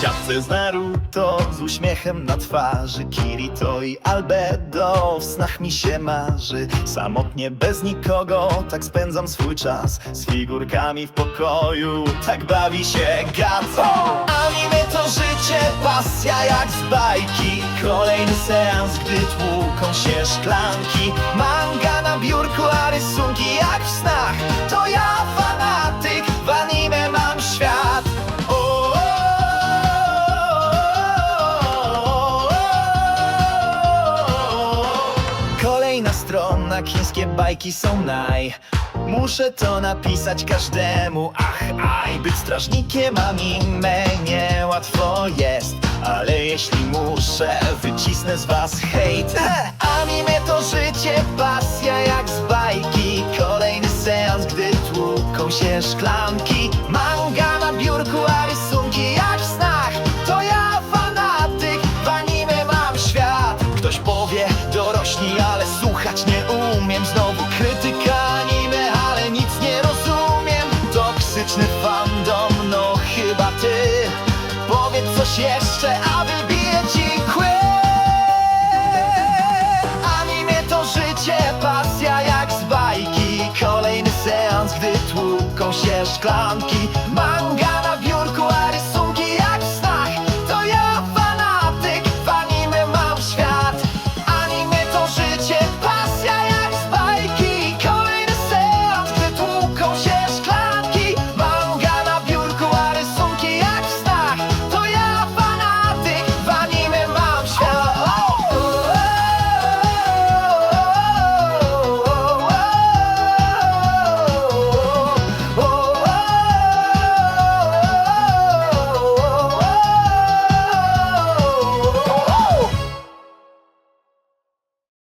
ciapce z Naruto z uśmiechem na twarzy. Kirito i Albedo w snach mi się marzy. Samotnie bez nikogo tak spędzam swój czas. Z figurkami w pokoju tak bawi się Gato. Anime to życie, pasja jak z bajki. Kolejny seans, gdy tłuką się szklanki. Manga na biurku, a rysunki jak w snach strona, chińskie bajki są naj. Muszę to napisać każdemu, ach, aj. Być strażnikiem anime niełatwo jest. Ale jeśli muszę, wycisnę z was hejt. E, Anime to życie, pasja jak z bajki. Kolejny seans, gdy tłuką się szklanki. Manga na biurku, a umiem Znowu krytyka anime, ale nic nie rozumiem. Toksyczny fandom, no chyba ty. Powiedz coś jeszcze, a wybiję ci kły. Anime to życie, pasja jak z bajki. Kolejny seans, gdy tłuką się szklanki